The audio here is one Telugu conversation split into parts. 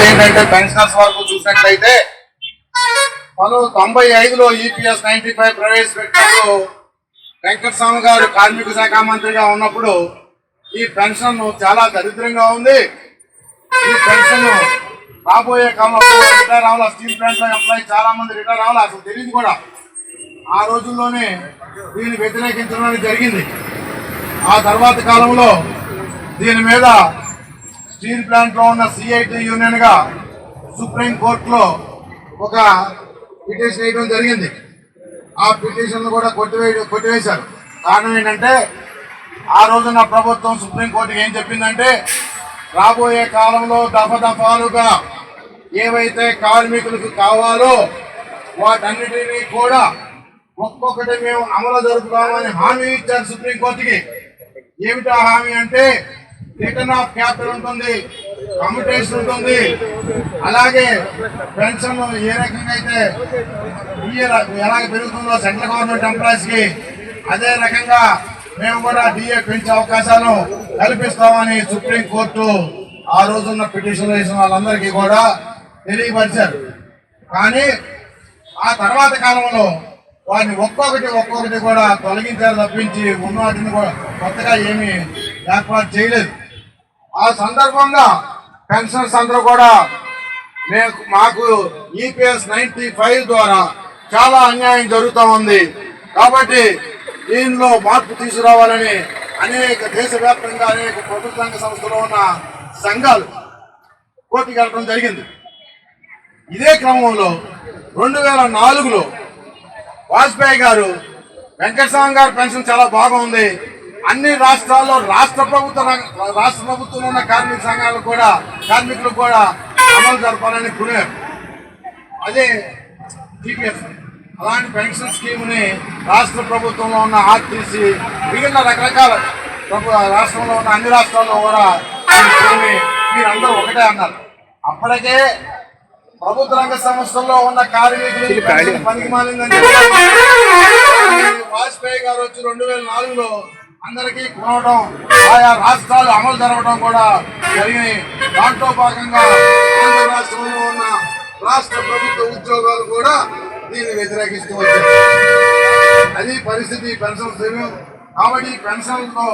జరిగేది ఏంటంటే పెన్షనర్స్ వరకు చూసినట్లయితే పలు తొంభై ఐదులో ఈపీఎస్ నైన్టీ ఫైవ్ ప్రవేశపెట్టినప్పుడు వెంకటస్వామి గారు కార్మిక శాఖ మంత్రిగా ఉన్నప్పుడు ఈ పెన్షన్ చాలా దరిద్రంగా ఉంది. ఈ పెన్షన్ రాబోయే కాలంలో రిటైర్ అవ్వాలి? స్టీల్ ప్లాంట్లో ఎంప్లాయీ చాలా మంది రిటైర్ అవ్వాలి? అసలు తెలియదు కూడా. ఆ రోజుల్లోనే దీన్ని వ్యతిరేకించడం జరిగింది. ఆ తర్వాత కాలంలో దీని మీద స్టీల్ ప్లాంట్లో ఉన్న సిఐటి యూనియన్గా సుప్రీం కోర్టులో ఒక పిటిషన్ వేయడం జరిగింది. ఆ పిటిషన్ కూడా కొట్టివే కొట్టివేశారు. కారణం ఏంటంటే ఆ రోజున ప్రభుత్వం సుప్రీంకోర్టుకి ఏం చెప్పిందంటే రాబోయే కాలంలో దఫ దఫాలుగా ఏవైతే కార్మికులకు కావాలో వాటన్నిటినీ కూడా ఒక్కొక్కటి మేము అమలు జరుపుతామని హామీ ఇచ్చారు సుప్రీంకోర్టుకి ఏమిటా హామీ అంటే రిటర్న్ ఆఫ్ క్యాపిటల్ ఉంటుంది కమ్యూటేషన్ ఉంటుంది. అలాగే పెన్షన్ ఏ రకంగా అయితే ఇయర్ ఎలాగ పెరుగుతుందో సెంట్రల్ గవర్నమెంట్ ఎంప్లాయీస్కి అదే రకంగా మేము కూడా డిఏ పెంచే అవకాశాలు కల్పిస్తామని సుప్రీం కోర్టు ఆ రోజున్న పిటిషన్ వేసిన వాళ్ళందరికీ కూడా తెలియపరిచారు. కానీ ఆ తర్వాత కాలంలో వాటిని ఒక్కొక్కటి ఒక్కొక్కటి కూడా తొలగించారు తప్పించి ఉన్న వాటిని కూడా కొత్తగా ఏమీ ఏర్పాటు చేయలేదు. ఆ సందర్భంగా పెన్షన్స్ అందరూ కూడా మేము మాకు ఈపీఎస్ నైన్టీ ఫైవ్ ద్వారా చాలా అన్యాయం జరుగుతూ ఉంది. కాబట్టి దీనిలో మార్పు తీసుకురావాలని అనేక దేశవ్యాప్తంగా అనేక ప్రభుత్వ రంగ సంస్థలు ఉన్న సంఘాలు కోర్టుకి వెళ్ళడం జరిగింది. ఇదే క్రమంలో రెండు వేల నాలుగులో వాజ్పేయి గారు వెంకటస్వామి గారు పెన్షన్ చాలా బాగుంది. అన్ని రాష్ట్రాల్లో రాష్ట్ర ప్రభుత్వ రంగ- రాష్ట్ర ప్రభుత్వంలో ఉన్న కార్మిక సంఘాలకు కూడా కార్మికులకు కూడా అమలు జరపాలని కోరారు అదే టీపీఎస్. అలాంటి పెన్షన్ స్కీమ్ని రాష్ట్ర ప్రభుత్వంలో ఉన్న ఆర్టీసీ మిగిలిన రకరకాల రాష్ట్రంలో ఉన్న అన్ని రాష్ట్రాల్లో కూడా మీరందరూ ఒకటే అన్నారు. అప్పటికే ప్రభుత్వ రంగ సంస్థల్లో ఉన్న కార్మికులు పనికి మాలిందని చెప్పారు. వాజ్పేయి గారు వచ్చి రెండు వేల నాలుగులో అందరికీ కొనవడం ఆయా రాష్ట్రాలు అమలు జరగడం కూడా జరిగినాయి. దాంట్లో భాగంగా ఆంధ్ర రాష్ట్రంలో ఉన్న రాష్ట్ర ప్రభుత్వ ఉద్యోగాలు కూడా దీన్ని వ్యతిరేకిస్తూ వచ్చారు అది పరిస్థితి పెన్షన్ సేవ కాబట్టి ఈ పెన్షన్లో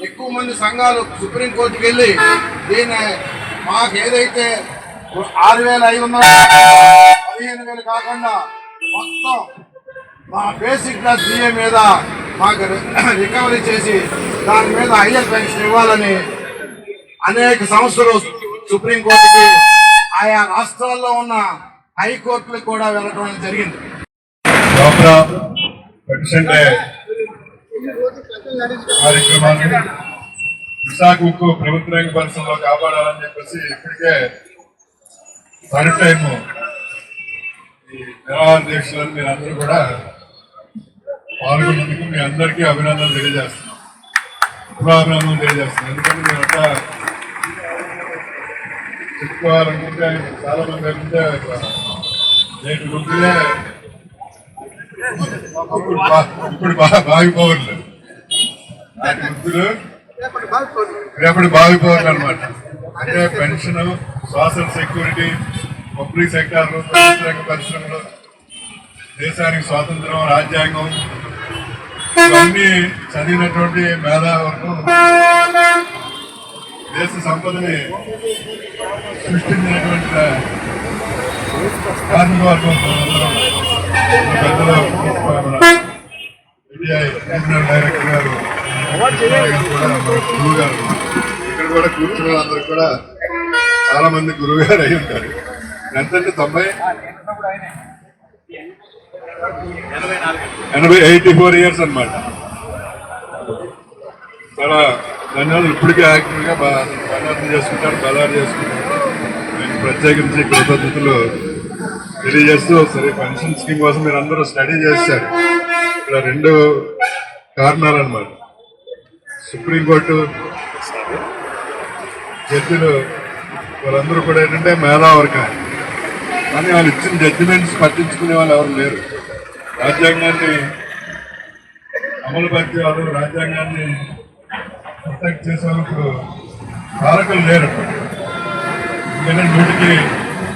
ఎక్కువ మంది సంఘాలు సుప్రీంకోర్టుకి వెళ్ళి దీన్ని మాకు ఏదైతే ఆరు వేల ఐదు వందల పదిహేను వేలు కాకుండా మొత్తం మా బేసిక్ ప్లస్ డిఏ మీద మాకు రికవరీ చేసి దాని మీద హయ్యర్ పెన్షన్ ఇవ్వాలని అనేక సంస్థలు సుప్రీంకోర్టుకి ఆయా రాష్ట్రాల్లో ఉన్న హైకోర్టులకు కూడా వెళ్ళడం జరిగింది. కార్యక్రమాన్ని విశాఖ ఉక్కు ప్రభుత్వ రంగ పరిశ్రమలో కాపాడాలని చెప్పేసి ఇప్పటికే థర్డ్ టైము ఈ నిరాహార దీక్షలో మీరందరూ కూడా పాల్గొన్నందుకు మీ అందరికీ అభినందనలు తెలియజేస్తున్నాం. శుభాభినందనలు తెలియజేస్తున్నాం. ఎందుకంటే మీరంతా చెప్పుకోవాలనుకుంటే చాలా మంది అంటే నేటి రోజులే ఇప్పుడు బాగా ఇప్పుడు బా- బాగిపోవట్లేదు. నాటి వృద్ధులు రేపటి బాగిపోవట్లేదు అనమాట అంటే pension social security public sector పరిశ్రమలు దేశానికి స్వాతంత్రం రాజ్యాంగం ఇవన్నీ చదివినటువంటి వరకు దేశ సంపదని సృష్టించినటువంటి కార్మిక వర్గం అందరం పెద్దలు ఇండియా రీజనల్ డైరెక్టర్ గారు కూడా గురువు గారు ఇక్కడ కూడా కూర్చున్న వాళ్ళందరూ కూడా చాలా మంది గురువు గారు అయి ఉంటారు. ఎంతంటే తొంభై? ఎనభై ఎయిటీ ఫోర్ ఇయర్స్ అనమాట చాలా ధన్యవాదాలు. ఇప్పటికే యాక్టివ్గా బలార్థం చేసుకుంటారు బలారు చేసుకుంటారు. నేను ప్రత్యేకించి కృతజ్ఞతలు తెలియజేస్తూ సరే పెన్షన్ స్కీమ్ కోసం మీరు అందరూ స్టడీ చేస్తారు. ఇక్కడ రెండు కారణాలు అనమాట సుప్రీంకోర్టు జడ్జిలు వాళ్ళందరూ కూడా ఏంటంటే మేధావర్గం కానీ వాళ్ళు ఇచ్చిన జడ్జిమెంట్స్ పట్టించుకునే వాళ్ళు ఎవరు లేరు. రాజ్యాంగాన్ని అమలు పరిచేవారు రాజ్యాంగాన్ని ప్రొటెక్ట్ చేసేందుకు ఇప్పుడు కారకులు లేరు. ఎందుకంటే నూటికి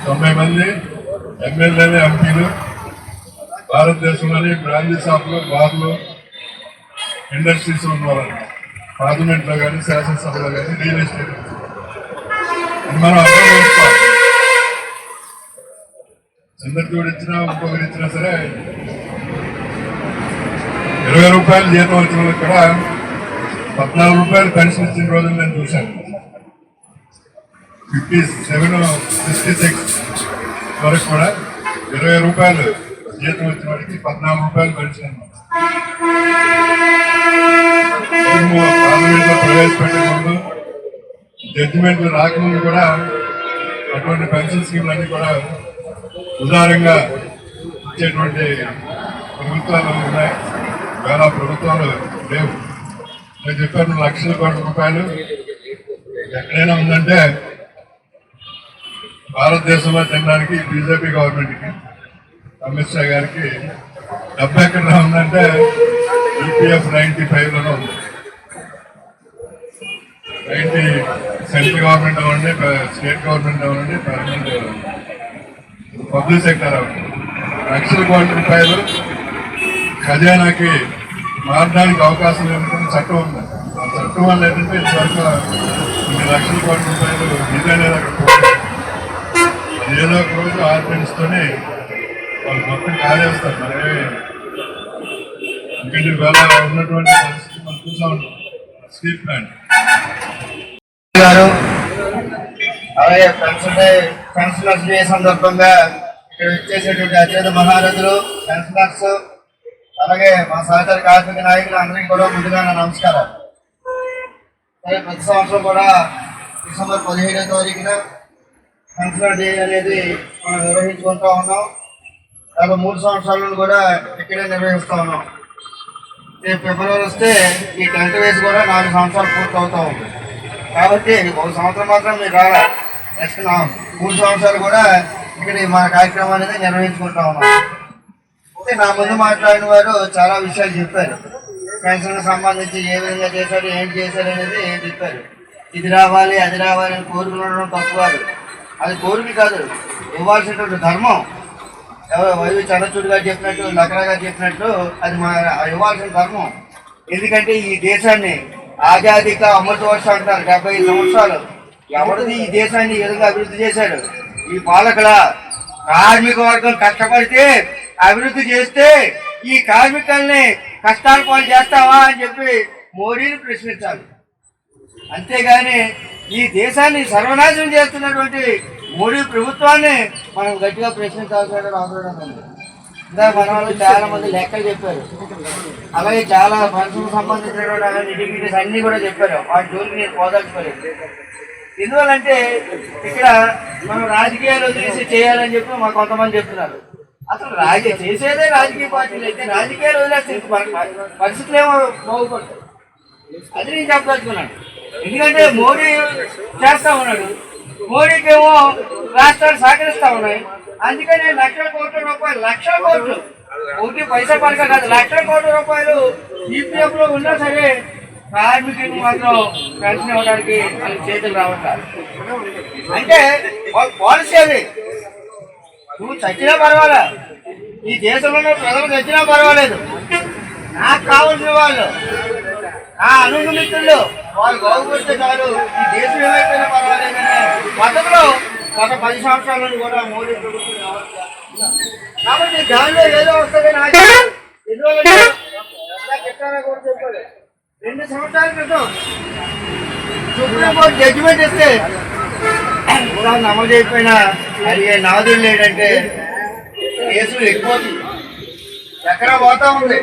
తొంభై మంది ఎమ్మెల్యేలు ఎంపీలు భారతదేశంలోని బ్రాందీ షాపులు బార్లు ఇండస్ట్రీస్ ఉన్నవారు. పార్లమెంట్లో కానీ శాసనసభలో కానీ రియల్ ఎస్టేట్. మనం అర్థం చేసుకోవాలి. చంద్రచూడు ఇచ్చినా ఇంకొకరు ఇచ్చినా సరే ఇరవై రూపాయలు జీతం వచ్చిన వాళ్ళకి కూడా పద్నాలుగు రూపాయలు పెన్షన్ ఇచ్చిన రోజులు నేను చూశాను. ఫిఫ్టీ సెవెన్ సిక్స్టీ సిక్స్ వరకు కూడా ఇరవై రూపాయలు జీతం వచ్చిన వాడికి పద్నాలుగు రూపాయలు పెన్షన్ ప్రవేశపెట్టే ముందు జడ్జిమెంట్లు రాకముందు కూడా అటువంటి పెన్షన్ స్కీమ్లు అన్ని కూడా ఉదారంగా ఇచ్చేటువంటి ప్రభుత్వాలు ఉన్నాయి. చాలా ప్రభుత్వాలు లేవు. నేను చెప్పాను లక్షల కోట్ల రూపాయలు ఎక్కడైనా ఉందంటే భారతదేశంలో తినడానికి బీజేపీ గవర్నమెంట్కి అమిత్ షా గారికి డబ్బు ఎక్కడ ఉందంటే ఈపీఎఫ్ నైన్టీ ఫైవ్లోనే ఉంది. నైన్టీ సెంట్రల్ గవర్నమెంట్ అవ్వండి స్టేట్ గవర్నమెంట్ అవ్వండి పర్మనెంట్ పబ్లిక్ సెక్టర్ అవ్వండి. లక్షల కోట్ల రూపాయలు ఖజానాకి మారడానికి అవకాశం లేని చట్టం ఉంది. ఆ చట్టం వల్ల ఏంటంటే ఇంతవరకు కొన్ని లక్షల కోట్ల రూపాయలు నిజానే ఏదో ఒక రోజు ఆర్గనైజ్తోనే వాళ్ళు మొత్తం కాజేస్తారు మరి ఎందుకంటే వేళ ఉన్నటువంటి పరిస్థితి మనం చూసా ఉంటాం స్టీల్ ప్లాంట్. గారు అలాగే పెన్షనర్స్ డే సందర్భంగా ఇక్కడ వచ్చేసేటువంటి అత్యంత మహారథులు పెన్షనర్స్ అలాగే మా సహచర కార్మిక నాయకులు అందరికీ కూడా ముందుగా నా నమస్కారం అలాగే ప్రతి సంవత్సరం కూడా డిసెంబర్ పదిహేడో తారీఖున పెన్షనర్ డే అనేది మనం నిర్వహించుకుంటూ ఉన్నాం. గత మూడు సంవత్సరాలను కూడా ఇక్కడే నిర్వహిస్తా ఉన్నాం. రేపు ఫిబ్రవరి వస్తే ఈ టెన్త్ వేసి కూడా నాలుగు సంవత్సరాలు పూర్తి అవుతూ ఉంది. కాబట్టి ఒక సంవత్సరం మాత్రం మీరు రాలా. నెక్స్ట్ మూడు సంవత్సరాలు కూడా ఇక్కడ మా కార్యక్రమం అనేది నిర్వహించుకుంటా ఉన్నాం. నా ముందు మాట్లాడిన వారు చాలా విషయాలు చెప్పారు. పెన్షన్ సంబంధించి ఏ విధంగా చేశారు ఏం చేశారు అనేది చెప్పారు. ఇది రావాలి అది రావాలి అని కోరుకునడం తప్పు కాదు. అది కోరిక కాదు ఇవ్వాల్సినటువంటి ధర్మం. ఎవరు వైవి చంద్రచూడ్ గారు చెప్పినట్టు లక్రా గారు చెప్పినట్టు అది మా ఇవ్వాల్సిన ధర్మం. ఎందుకంటే ఈ దేశాన్ని ఆజాదీగా అమృత వర్షం అంటారు డెబ్బై సంవత్సరాలు. ఎవరిది ఈ దేశాన్ని ఈ విధంగా అభివృద్ధి చేశాడు? ఈ పాలకుల కార్మిక వర్గం కష్టపడితే అభివృద్ధి చేస్తే ఈ కార్మికుల్ని కష్టాల పాలు చేస్తావా అని చెప్పి మోడీని ప్రశ్నించాలి. అంతేగాని ఈ దేశాన్ని సర్వనాశనం చేస్తున్నటువంటి మోడీ ప్రభుత్వాన్ని మనం గట్టిగా ప్రశ్నించాల్సిన అవసరం ఉంది ఇంకా మన వాళ్ళు చాలా మంది లెక్కలు చెప్పారు. అలాగే చాలా మనసుకు సంబంధించినటువంటి అన్ని కూడా చెప్పారు. వాటి జోలికి నేను పోదలుచుకోలేదు. ఎందువల్లంటే ఇక్కడ మనం రాజకీయాలు తీసి చేయాలని చెప్పి మా కొంతమంది చెప్తున్నారు. అసలు రాజకీయ చేసేదే రాజకీయ పార్టీలు అయితే రాజకీయాలు వదిలేస్తే పరిస్థితులు ఏమో బాగుపడతాయి అది నేను చెప్పదలుచుకున్నాను. ఎందుకంటే మోడీ చేస్తా ఉన్నాడు. మోడీకి ఏమో రాష్ట్రాలు సహకరిస్తా ఉన్నాయి. అందుకని లక్షల కోట్ల రూపాయలు లక్షల కోట్లు. ఒకటి పైసా పడక కాదు లక్షల కోట్ల రూపాయలు ఈపీఎఫ్లో ఉన్నా సరే కార్మికులకు మాత్రం పెన్షన్ ఇవ్వడానికి చేతులు రావట్లేదు. అంటే పాలసీ అది. నువ్వు చచ్చినా పర్వాలే. ఈ దేశంలో ప్రజలు చచ్చినా పర్వాలేదు. నాకు కావాల్సిన వాళ్ళు నా అనుగు మిత్రులు వాళ్ళు బాగుపడితే చాలు. ఈ దేశం ఏమైపోయినా పర్వాలేదనే పద్ధతిలో గత పది సంవత్సరాల నుండి కూడా మోడీ ప్రభుత్వం. కాబట్టి దానిలో ఏదో వస్తుంది నాకు చెప్పారా కూడా చెప్పాలి రెండు సంవత్సరాల క్రితం సుప్రీంకోర్టు జడ్జిమెంట్ ఇస్తే కూడా అమలు చేయకపోయినా అడిగే నాదులు లేదంటే కేసులు ఎక్కువ ఎక్కడ పోతా ఉంది?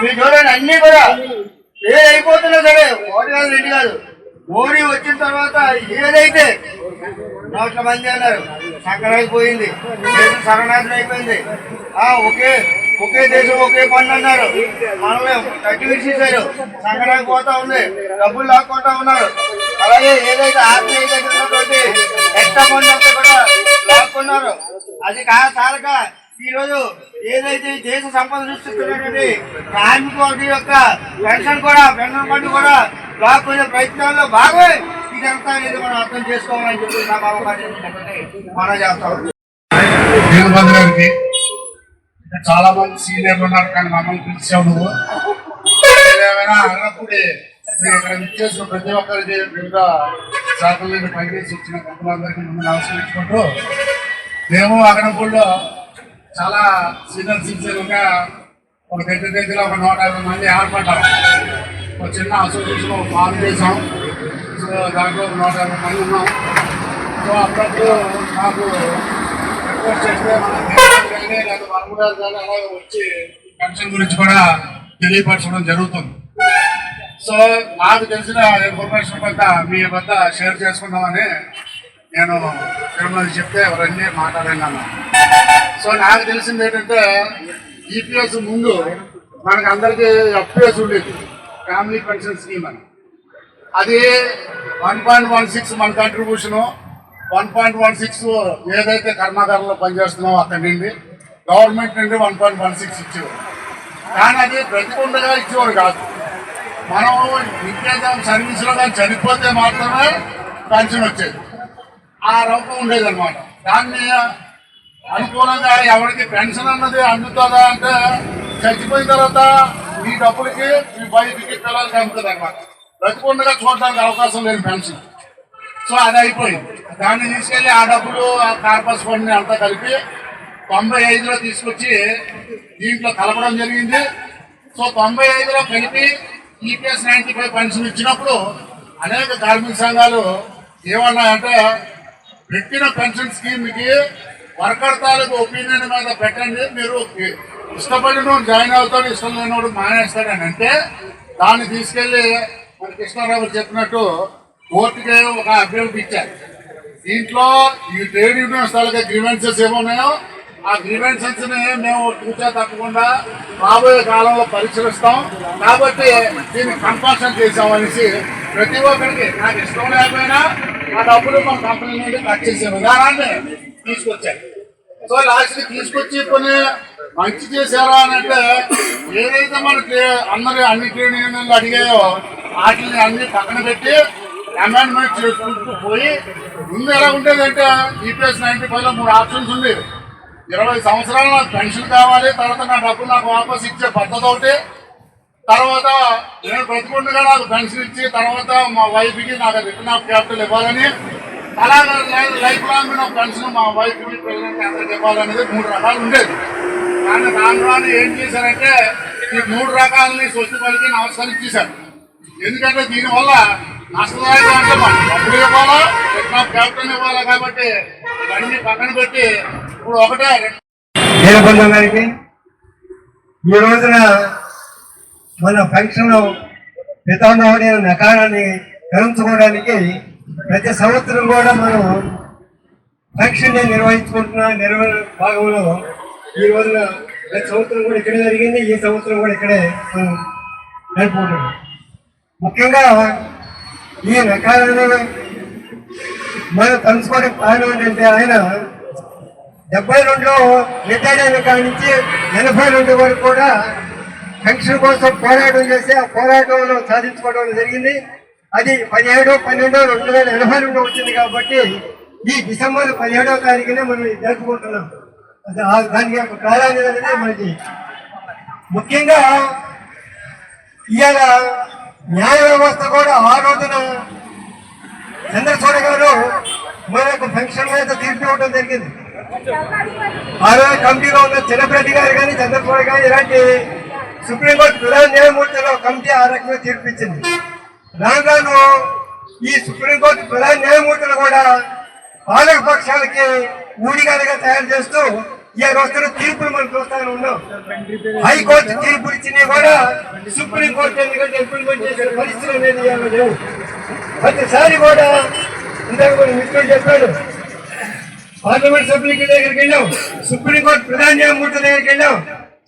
మీరు చూడండి అన్ని కూడా ఏదైపోతున్నా సరే ఒకటి కాదు రెండు కాదు. మోడీ వచ్చిన తర్వాత ఏదైతే నోట్ల మంది అన్నారు సంక్రాంతి పోయింది శరణార్థం అయిపోయింది. ఆ ఓకే. ఒకే దేశం ఒకే పన్ను అన్నారు. మనల్ని కట్టి విడిచేశారు సంక్రాంతి పోతా ఉంది. డబ్బులు లాక్కుంటా ఉన్నారు. అలాగే ఏదైతే ఆర్టీఐ దగ్గర ఉన్నటువంటి ఎక్స్ట్రా పన్ను అంతా కూడా లాక్కున్నారు. అది కా చాలక ఈ రోజు ఏదైతే దేశ సంపద సృష్టిస్తున్నటువంటి కార్మిక వర్గం యొక్క పెన్షన్ కూడా పెన్షన్ ఫండ్ కూడా లాక్కునే ప్రయత్నాల్లో భాగమే ఇదంతా అనేది మనం అర్థం చేసుకోవాలని చెప్పి నా బాబు మనం చేస్తాం. గారికి చాలా మంది సీనియర్లు ఉన్నారు కానీ మమ్మల్ని పిలిచావు నువ్వు. ఏమైనా అన్నప్పుడు ఇక్కడ ఇచ్చేసిన ప్రతి ఒక్కరికి వివిధ శాఖలను పనిచేసి ఇచ్చిన కంపెనీలందరికీ మిమ్మల్ని నమస్కరించుకుంటూ మేము అగనపూడిలో చాలా సీనియర్ సిటిజన్గా ఒక దగ్గర దగ్గర ఒక నూట యాభై మంది ఏర్పడ్డాం. ఒక చిన్న అసోసియేషన్ ఫామ్ చేసాం సో దాంట్లో ఒక నూట యాభై మంది ఉన్నాం. సో అప్పుడప్పుడు నాకు రిక్వెస్ట్ చేస్తే మన గారు అలాగే వచ్చి పెన్షన్ గురించి కూడా తెలియపరచడం జరుగుతుంది. సో నాకు తెలిసిన ఇన్ఫర్మేషన్ కొంత మీ వద్ద షేర్ చేసుకుందామని నేను తిరుమల చెప్తే ఎవరన్నీ మాట్లాడాను సో నాకు తెలిసింది ఏంటంటే ఈపీఎస్ ముందు మనకు అందరికీ ఎఫ్పిఎస్ ఉండేది. ఫ్యామిలీ పెన్షన్ స్కీమ్ అని. అది వన్ పాయింట్ వన్ సిక్స్ మన contribution one point one six ఏదైతే కర్మాగారంలో పనిచేస్తున్నామో అక్కడి నుండి గవర్నమెంట్ నుండి వన్ పాయింట్ వన్ సిక్స్ ఇచ్చేవారు. కానీ అది ప్రతికుండగా ఇచ్చేవారు కాదు. మనం విద్యార్థం సర్వీస్లో కానీ చనిపోతే మాత్రమే పెన్షన్ వచ్చేది. ఆ రూపం ఉండేది అనమాట దాన్ని అనుకూలంగా ఎవరికి పెన్షన్ అన్నది అందుతుందా అంటే చచ్చిపోయిన తర్వాత మీ డబ్బులకి మీ బయటికి పిల్లలకి అందుతుంది అనమాట బ్రతికుండగా చూడడానికి అవకాశం లేదు పెన్షన్. సో అది అయిపోయింది. దాన్ని తీసుకెళ్ళి ఆ డబ్బులు ఆ కార్పస్ ఫండ్ని అంతా కలిపి తొంభై ఐదులో తీసుకొచ్చి దీంట్లో కలపడం జరిగింది. సో తొంభై ఐదులో కలిపి ఈపీఎస్ నైన్టీ ఫైవ్ పెన్షన్ ఇచ్చినప్పుడు అనేక కార్మిక సంఘాలు ఏమన్నాయంటే పెట్టిన పెన్షన్ స్కీమ్కి వర్కర్ తాలూకు ఒపీనియన్ మీద పెట్టండి మీరు ఇష్టపడిన జాయిన్ అవుతాడు ఇష్టం లేనివాడు మానేస్తాడని అంటే దాన్ని తీసుకెళ్ళి మన కృష్ణారావు చెప్పినట్టు కోర్టుకే ఒక అభ్యర్థి ఇచ్చారు. దీంట్లో ఈ ట్రేడ్ యూనియన్స్ తాలూకా గ్రీవెన్సెస్ ఏమున్నాయో ఆ గ్రీవెన్సెస్ని మేము చూచా తప్పకుండా రాబోయే కాలంలో పరిశీలిస్తాం. కాబట్టి దీన్ని కంపల్షన్ చేసామనేసి ప్రతి ఒక్కరికి నాకు ఇష్టం లేకపోయినా ఆ డబ్బులు మా కంపెనీ నుండి కట్ చేసే విధానాన్ని తీసుకొచ్చారు. సో లాస్ట్ తీసుకొచ్చి కొన్ని మంచి చేశారా అని అంటే ఏదైతే మనకి అందరి అన్ని ట్రేడ్ యూనియన్లు అడిగాయో వాటిని అన్ని పక్కన పెట్టి అమెండ్మెంట్ చేసుకుంటూ పోయి ముందు ఎలా ఉండేదంటే ఈపీఎస్ నైన్టీ ఫైవ్లో మూడు ఆప్షన్స్ ఉండేవి ఇరవై సంవత్సరాలు నాకు పెన్షన్ కావాలి తర్వాత నా డబ్బులు నాకు వాపస్ ఇచ్చే పద్ధతి ఒకటి తర్వాత నేను బ్రతుకుండగా నాకు పెన్షన్ ఇచ్చి తర్వాత మా వైఫ్కి నాకు రిటర్న్ ఆఫ్ క్యాపిటల్ ఇవ్వాలని అలాగే లైఫ్ లాంగ్ నా పెన్షన్ మా వైఫ్కి పిల్లలకి అందరికి ఇవ్వాలనేది మూడు రకాలు ఉండేది కానీ రాను రాను ఏం చేశారంటే ఈ మూడు రకాలని స్వచ్ఛ పలికి నమస్కరించేశారు ఎందుకంటే దీనివల్ల నష్టదాయకం అంటే మనం డబ్బులు ఇవ్వాలా రిటర్న్ క్యాపిటల్ ఇవ్వాలా కాబట్టి ఇవన్నీ పక్కన పెట్టి ఇప్పుడు ఒకటే వీరభద్రం గారికి ఈ రోజున మన ఫంక్షన్ పితామహుడి నకారాన్ని కలుంచుకోవడానికి ప్రతి సంవత్సరం కూడా మనం ఫంక్షన్ నిర్వహించుకుంటున్న నిర్వహణ భాగంలో ఈ రోజున ప్రతి సంవత్సరం కూడా ఇక్కడే జరిగింది ఈ సంవత్సరం కూడా ఇక్కడే మనం జరుపుకుంటున్నాం ముఖ్యంగా ఈ నకారాన్ని మనం తలుచుకోవడానికి కారణం ఏంటంటే ఆయన డెబ్బై రెండులో రిటైర్ అయిన కాడి నుంచి ఎనభై రెండు వరకు కూడా పెన్షన్ కోసం పోరాటం చేసి ఆ పోరాటంలో సాధించుకోవడం జరిగింది. అది పదిహేడు పన్నెండు రెండు వేల ఎనభై రెండు వచ్చింది కాబట్టి ఈ డిసెంబర్ పదిహేడవ తారీఖునే మనం జరుపుకుంటున్నాం. అది ఆ- దానికి యొక్క ప్రాధాన్యత అనేది మనకి. ముఖ్యంగా ఇవాళ న్యాయ వ్యవస్థ కూడా ఆ రోజున చంద్రచూడ గారు మన యొక్క పెన్షన్ మీద తీర్పు ఇవ్వడం జరిగింది. ఆ రోజు కమిటీలో ఉన్న చిన్నప్రెడ్డి గారు కానీ చంద్రచూడ గారు ఇలాంటి సుప్రీంకోర్టు ప్రధాన న్యాయమూర్తిలో కమిటీ ఆ రకంగా తీర్పిచ్చింది రాను రాను ఈ సుప్రీంకోర్టు ప్రధాన న్యాయమూర్తులు కూడా పాలక పక్షాలకి ఊడిగాలుగా తయారు చేస్తూ ఈ వస్తున్న తీర్పులు మనం చూస్తానే ఉన్నాం హైకోర్టు తీర్పు ఇచ్చినవి కూడా సుప్రీంకోర్టు ఎందుకంటే ఇంప్లిమెంట్ చేసిన పరిస్థితులు అనేది లేవు. ప్రతిసారి కూడా ఇందాక మనం మిత్రుడు చెప్పాడు. పార్లమెంట్ సభ్యులకి దగ్గరికి వెళ్ళాం. సుప్రీంకోర్టు ప్రధాన న్యాయమూర్తి దగ్గరికి వెళ్ళాం.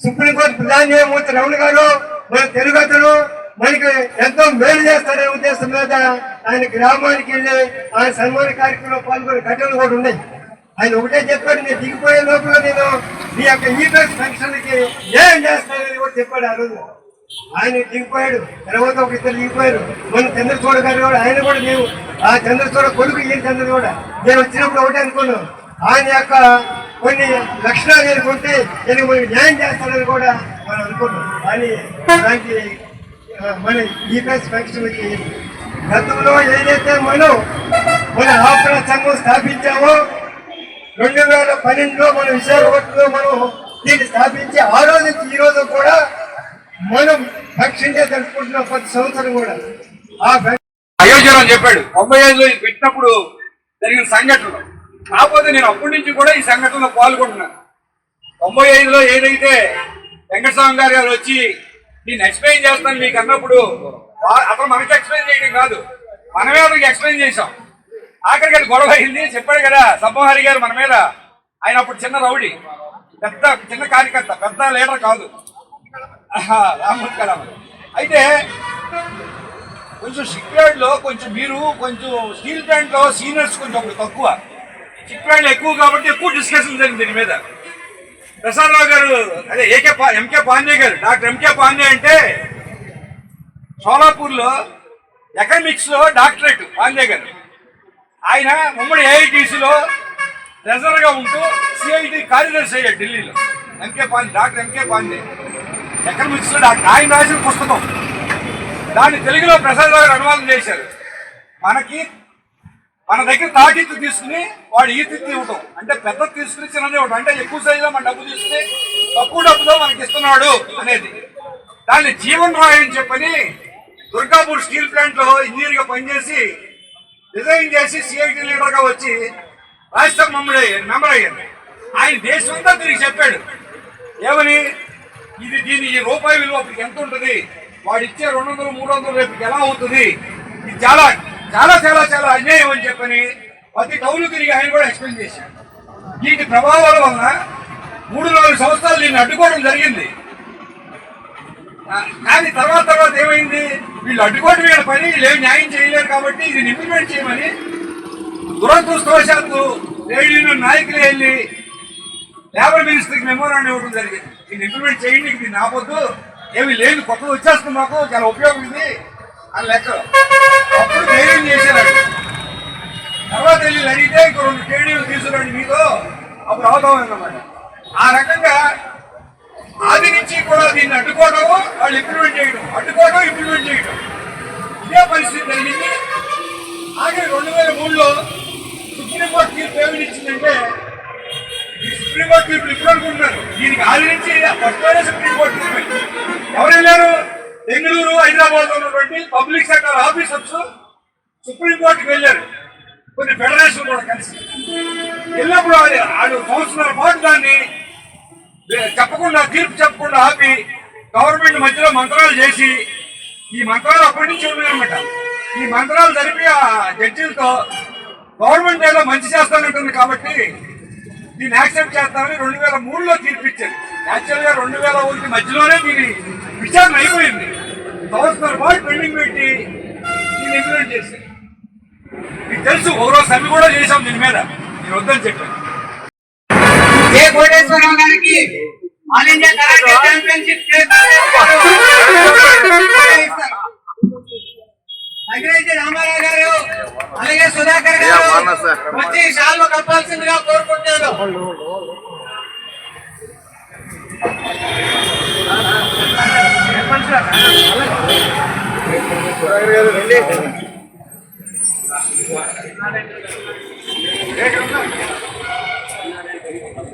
సుప్రీంకోర్టు ప్రధాన న్యాయమూర్తి రమణ గారు మన తెలుగు అతను. మనకి ఎంతో మేలు చేస్తారనే ఉద్దేశం మీద ఆయన గ్రామానికి వెళ్ళి ఆయన సన్మాన కార్యక్రమంలో పాల్గొనే ఘటనలు కూడా ఉన్నాయి. ఆయన ఒకటే చెప్పాడు నేను దిగిపోయే లోపల నేను మీ యొక్క ఈపీఎస్ ఫంక్షన్కి ఏం చేస్తానని కూడా చెప్పాడు ఆ రోజు. ఆయన దిగిపోయాడు తర్వాత ఒక ఇద్దరు దిగిపోయారు. మన చంద్రచూడ గారు కూడా ఆయన కూడా మేము ఆ చంద్రచూడ కొడుకు ఈయన కూడా నేను వచ్చినప్పుడు ఒకటే అనుకున్నాను ఆయన యొక్క కొన్ని లక్షణాలు ఎదుర్కొంటే నేను మనకి న్యాయం చేస్తానని కూడా మనం అనుకున్నాం. కానీ దానికి ఆ, మన ఈపీఎస్ ఫంక్షన్కి గతంలో ఏదైతే మనం మన ఆపణ సంఘం స్థాపించామో రెండు వేల పన్నెండులో మన విశాఖపట్నంలో మనం దీన్ని స్థాపించి ఆ రోజు ఈ రోజు కూడా మనం భక్షించే జరుపుకుంటున్నాం ప్రతి సంవత్సరం కూడా. ఆ అయోధ్యలో చెప్పాడు. తొంభై ఐదులో ఇది పెట్టినప్పుడు జరిగిన సంఘటనలు కాకపోతే నేను అప్పటి నుంచి కూడా ఈ సంఘటనలో పాల్గొంటున్నాను. తొంభై ఐదులో ఏదైతే వెంకటస్వామి గారు గారు వచ్చి నేను ఎక్స్ప్లెయిన్ చేస్తాను మీకు అన్నప్పుడు అతను మనకి ఎక్స్ప్లెయిన్ చేయడం కాదు. మనమే అతనికి ఎక్స్ప్లెయిన్ చేశాం. ఆఖరికి గొడవ అయింది చెప్పాడు కదా సబ్బహరి గారు మన మీద. ఆయన అప్పుడు చిన్న రౌడీ. పెద్ద చిన్న కార్యకర్త పెద్ద లీడర్ కాదు. ఆహా, రామ్మూర్తి కలాం. అయితే కొంచెం షిప్యార్డ్ కొంచెం మీరు కొంచెం స్టీల్ ప్లాంట్లో సీనియర్స్ కొంచెం ఒకటి తక్కువ. షిప్యార్డ్ ఎక్కువ కాబట్టి ఎక్కువ డిస్కషన్ జరిగింది దీని మీద. ప్రసాదరావు గారు అదే ఏకే పా ఎంకే పాండే గారు డాక్టర్ ఎంకే పాండే అంటే సోలాపూర్లో ఎకనమిక్స్లో డాక్టరేట్ పాండే గారు. ఆయన ఉమ్మడి ఏఐటీసీలో ట్రెజరర్గా ఉంటూ సిఐటి కార్యదర్శి అయ్యాడు ఢిల్లీలో. M K Pandey doctor M K Pandey ఎక్కడ లో డాక్టర్ ఆయన రాసిన పుస్తకం. దాన్ని తెలుగులో ప్రసాద్ గారు అనువాదం చేశారు. మనకి మన దగ్గర తాకిత్తు తీసుకుని వాడు ఈతిత్తి ఇవ్వటం. అంటే పెద్ద తీసుకుని చిన్నది ఇవ్వటం. అంటే ఎక్కువ సైజులో మన డబ్బు తీసుకుని తక్కువ డబ్బుతో మనకి ఇస్తున్నాడు అనేది. దాన్ని జీవన్ రాయ్ అని చెప్పని దుర్గాపూర్ స్టీల్ ప్లాంట్లో ఇంజనీర్గా పనిచేసి రిజైన్ చేసి సిఐటి లీడర్గా వచ్చి రాష్ట్ర మెంబర్ అయ్యారు మెంబర్ అయ్యారు. ఆయన దేశమంతా తిరిగి చెప్పాడు. ఏమని? ఇది దీని ఈ రూపాయి విలువ అప్పటికి ఎంత ఉంటుంది? వాడు ఇచ్చే రెండు వందలు మూడు వందలు రేపు ఎలా అవుతుంది? ఇది చాలా చాలా చాలా చాలా అన్యాయం అని చెప్పని ప్రతి టౌన్లు తిరిగి ఆయన కూడా ఎక్స్ప్లెయిన్ చేశాడు. దీని ప్రభావాల వలన మూడు నాలుగు సంవత్సరాలు దీన్ని అడ్డుకోవడం జరిగింది. కానీ తర్వాత తర్వాత ఏమైంది? వీళ్ళు అడ్డుకోవడం వీళ్ళ పని వీళ్ళు ఏం న్యాయం చేయలేరు కాబట్టి ఇది ఇంప్లిమెంట్ చేయమని దురదృష్టవశాత్తు ట్రేడ్ యూనియన్ నాయకులు వెళ్ళి లేబర్ మినిస్టర్కి మెమోరాండం ఇవ్వడం జరిగింది. దీన్ని ఇంప్లిమెంట్ చేయండి ఇది నాపద్దు ఏమి లేదు కొత్తగా వచ్చేస్తుంది మాకు చాలా ఉపయోగం ఇది. అని లెక్క. అప్పుడు ధైర్యం చేశారు తర్వాత వెళ్ళి అడిగితే ఇంకో రెండు ట్రేడ్ తీసుకురండి మీతో. అప్పుడు అవుతాం ఆ రకంగా ఆది నుంచి కూడా దీన్ని అడ్డుకోవడం వాళ్ళు ఇంప్లిమెంట్ చేయడం. అడ్డుకోవడం ఇంప్లిమెంట్ చేయడం. ఇదే పరిస్థితి జరిగింది. ఆఖరి రెండు వేల మూడులో సుప్రీంకోర్టు తీర్పు ఏమని ఇచ్చిందంటే ఈ సుప్రీంకోర్టు తీర్పులు ఇప్పుడు అనుకుంటున్నారు. దీనికి ఆది నుంచి ఫస్ట్ సుప్రీంకోర్టు తీర్పు ఎవరు వెళ్ళారు బెంగళూరు హైదరాబాద్ ఉన్నటువంటి పబ్లిక్ సెక్టర్ ఆఫీసర్స్ సుప్రీంకోర్టుకి వెళ్ళారు. కొన్ని ఫెడరేషన్ కూడా కలిసి. వెళ్ళినప్పుడు వాళ్ళు సంవత్సరాల పాటు దాన్ని చెప్పకుండా తీర్పు చెప్పకుండా ఆపి గవర్నమెంట్ మధ్యలో మంత్రాలు చేసి ఈ మంత్రాలు అప్పటి నుంచి ఉన్నాయన్నమాట. ఈ మంత్రాలు జరిపి ఆ జడ్జీలతో గవర్నమెంట్ ఏదో మంచి చేస్తానంటుంది కాబట్టి దీన్ని యాక్సెప్ట్ చేస్తామని రెండు వేల మూడులో తీర్పిచ్చారు. యాక్చువల్గా రెండు వేల ఒకటి మధ్యలోనే దీని విచారణ అయిపోయింది. సంవత్సరాల పాటు పెండింగ్ పెట్టి దీన్ని ఇంప్లిమెంట్ చేశారు. మీకు తెలుసు ఓరో సమ్మె కూడా చేశాం దీని మీద. నేను వద్దని చెప్పాను. కోటేశ్వరరావు గారికి ఆల్ ఇండియా కరాటే ఛాంపియన్షిప్ అగ్రేజీ రామారావు గారు అలాగే సుధాకర్ గారు వచ్చి షాల్వ కప్పాల్సిందిగా కోరుకుంటున్నాను.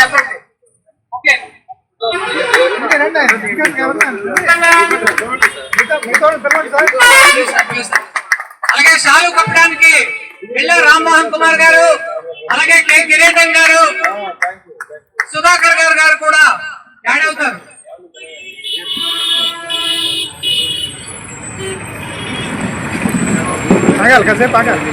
చెప్పండి. ఓకే. అలాగే షాలు కప్పడానికి పిల్ల రామ్మోహన్ కుమార్ గారు అలాగే కె కిరీటం గారు సుధాకర్ గారు గారు కూడా యాడ్ అవుతారు. కాగాలి కాసేపు ఆగాలి.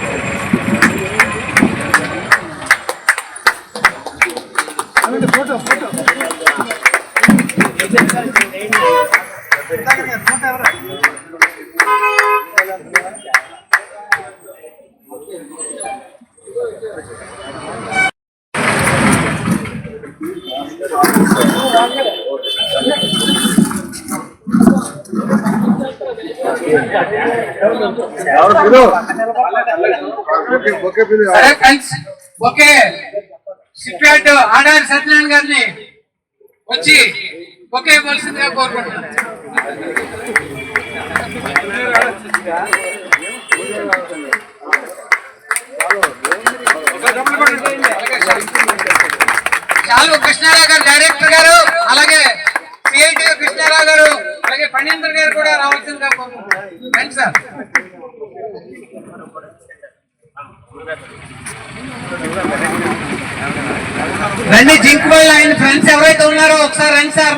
ఓకే. సిప్యాట్ ఆడారి సత్యనారాయణ గారిని. వచ్చి ఒకే ఇవ్వాల్సిందిగా కోరుకుంటున్నాను చాలు కృష్ణారావు గారు డైరెక్టర్ గారు అలాగే సిఐటి కృష్ణారావు గారు అలాగే ఫణీంద్ర గారు కూడా రావాల్సిందిగా రండి సార్. రండి జింక్ వాళ్ళు ఆయన ఫ్రెండ్స్ ఎవరైతే ఉన్నారో ఒకసారి రండి సార్.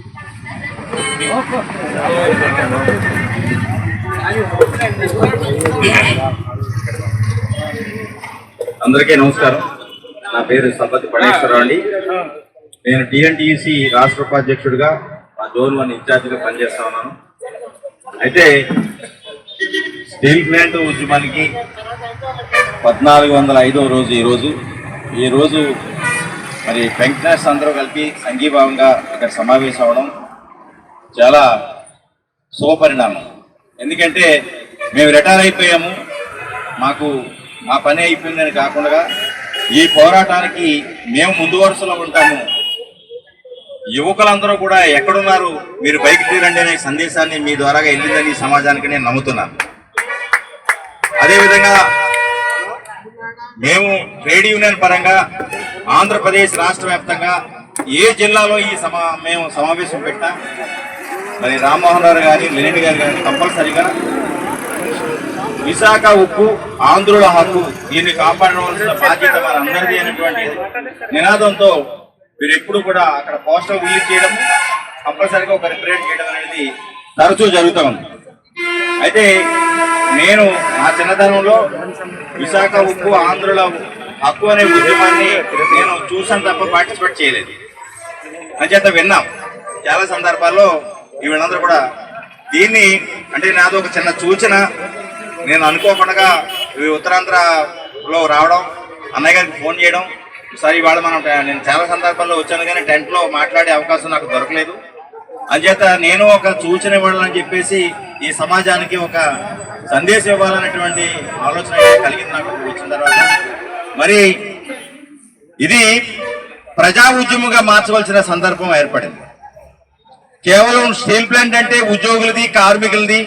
అందరికీ నమస్కారం. నా పేరు సంపతి పడేశ్వరరావు అండి. నేను టిఎన్టీసీ రాష్ట్ర ఉపాధ్యక్షుడిగా మా జోన్ వన్ ఇన్ఛార్జిగా పనిచేస్తా ఉన్నాను. అయితే స్టీల్ ప్లాంట్ ఉద్యమానికి పద్నాలుగు వందల ఐదవ రోజు ఈరోజు ఈ రోజు మరి పెంక్నర్స్ అందరూ కలిపి సంఘీభావంగా ఇక్కడ సమావేశం అవడం చాలా శుభపరిణామం. ఎందుకంటే మేము రిటైర్ అయిపోయాము. మాకు మా పని అయిపోయిందని కాకుండా ఈ పోరాటానికి మేము ముందు వరుసలో ఉంటాము. యువకులందరూ కూడా ఎక్కడున్నారు మీరు బైక్ తీరండి అనే సందేశాన్ని మీ ద్వారాగా వెళ్ళిందని సమాజానికి నేను నమ్ముతున్నాను. అదేవిధంగా మేము ట్రేడ్ యూనియన్ పరంగా ఆంధ్రప్రదేశ్ రాష్ట్ర వ్యాప్తంగా ఏ జిల్లాలో ఈ సమా మేము సమావేశం పెట్టినా మరి రామ్మోహన్ రావు గారి లెనిన్ గారు కానీ కంపల్సరిగా విశాఖ ఉక్కు ఆంధ్రుల హక్కు దీన్ని కాపాడవలసిన బాధ్యత మనందరిది అనేటువంటి నినాదంతో మీరు ఎప్పుడు కూడా అక్కడ పోస్టర్ రిలీజ్ చేయడం కంపల్సరిగా ఒక రిప్రజెంట్ చేయడం అనేది తరచూ జరుగుతూ ఉంది. అయితే నేను నా చిన్నతనంలో విశాఖ ఉక్కు ఆంధ్రుల హక్కు అనే ఉద్యమాన్ని నేను చూసాను తప్ప పార్టిసిపేట్ చేయలేదు. అంచేత విన్నాం. చాలా సందర్భాల్లో వీళ్ళందరూ కూడా దీన్ని అంటే నాది ఒక చిన్న సూచన. నేను అనుకోకుండా ఇవి ఉత్తరాంధ్రలో రావడం అన్నయ్య గారికి ఫోన్ చేయడం. ఒకసారి ఇవాళ మనం నేను చాలా సందర్భాల్లో వచ్చాను కానీ టెంట్లో మాట్లాడే అవకాశం నాకు దొరకలేదు. అంచేత నేను ఒక సూచన ఇవ్వాలని చెప్పేసి ఈ సమాజానికి ఒక సందేశం ఇవ్వాలనేటువంటి ఆలోచన కలిగింది నాకు వచ్చిన తర్వాత. మరి ఇది ప్రజా ఉద్యమంగా మార్చవలసిన సందర్భం ఏర్పడింది. కేవలం స్టీల్ ప్లాంట్ అంటే ఉద్యోగులది కార్మికులది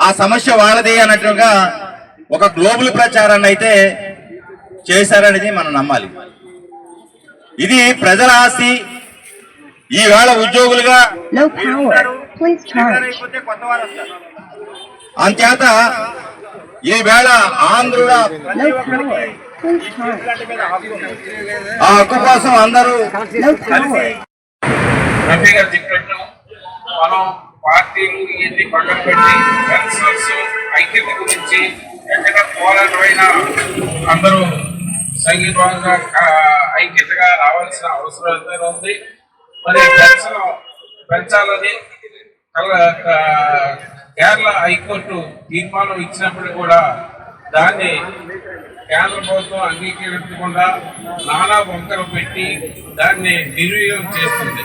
ఆ సమస్య వాళ్ళది అన్నట్టుగా ఒక గ్లోబల్ ప్రచారాన్ని అయితే చేశారనేది మనం నమ్మాలి. ఇది ప్రజల ఆస్తి. ఈవేళ ఉద్యోగులుగా. అంచేత ఈవేళ ఆంధ్రుల. ఆ హక్కు కోసం అందరూ No power. చెప్పినట్టు మనం పార్టీలు ఇవన్నీ పక్కన పెట్టి కన్సర్స్ ఐక్యత గురించి ఎక్కడ పోరాటమైన అందరూ సంఘీభావంగా ఐక్యతగా రావాల్సిన అవసరం ఎంతైనా ఉంది మరి పెన్షన్ పెంచాలని కల- కేరళ హైకోర్టు తీర్మానం ఇచ్చినప్పుడు కూడా దాన్ని కేంద్ర ప్రభుత్వం అంగీకరించకుండా నానా వంకలు పెట్టి దాన్ని నిర్వీర్యం చేస్తుంది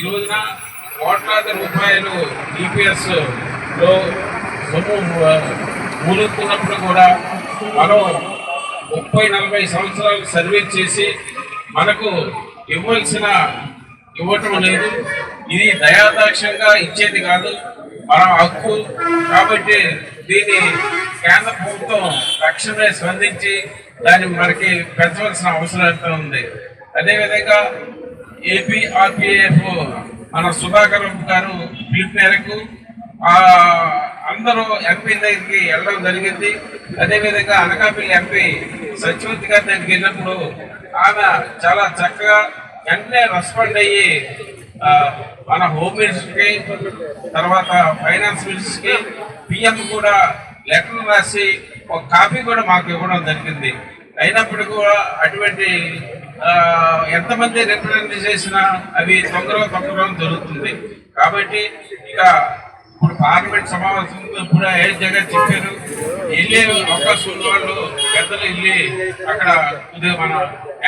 ఈ రోజున కోట్లాది రూపాయలు ఈపీఎస్లో సొమ్ము మూలుతున్నప్పుడు కూడా మనం ముప్పై నలభై సంవత్సరాలు సర్వీస్ చేసి మనకు ఇవ్వాల్సిన ఇవ్వటం లేదు. ఇది దయాదాక్షంగా ఇచ్చేది కాదు. మన హక్కు కాబట్టి దీన్ని కేంద్ర ప్రభుత్వం తక్షణమే స్పందించి దాన్ని మనకి పెంచవలసిన అవసరం ఉంది. అదేవిధంగా ఏపీఆర్పిఎఫ్ మన సుధాకర్ గారు పిలుపు మేరకు అందరూ ఎంపీ దగ్గరికి వెళ్ళడం జరిగింది. అదేవిధంగా అనకాపల్లి ఎంపీ సత్యవతి గారి దగ్గరికి వెళ్ళినప్పుడు ఆమె చాలా చక్కగా వెంటనే రెస్పాండ్ అయ్యి మన హోమ్ మినిస్టర్కి తర్వాత ఫైనాన్స్ మినిస్టర్కి పిఎం కూడా లెటర్ రాసి ఒక కాపీ కూడా మాకు ఇవ్వడం జరిగింది. అయినప్పటికీ కూడా అటువంటి ఎంతమంది రిప్రజెంట్ చేసినా అవి తొందరగా తొందరగా జరుగుతుంది కాబట్టి ఇక ఇప్పుడు పార్లమెంట్ సమావేశం ఇప్పుడు ఏ జగన్ చెప్పారు వెళ్ళే అవకాశం ఉన్న వాళ్ళు పెద్దలు వెళ్ళి అక్కడ మన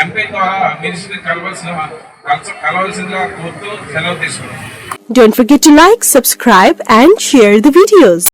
ఎంపీ ద్వారా మినిస్టర్ కలవాల్సిన కలవాల్సిందిగా కోరుతూ సెలవు తీసుకున్నాం Don't forget to like, subscribe and share the videos.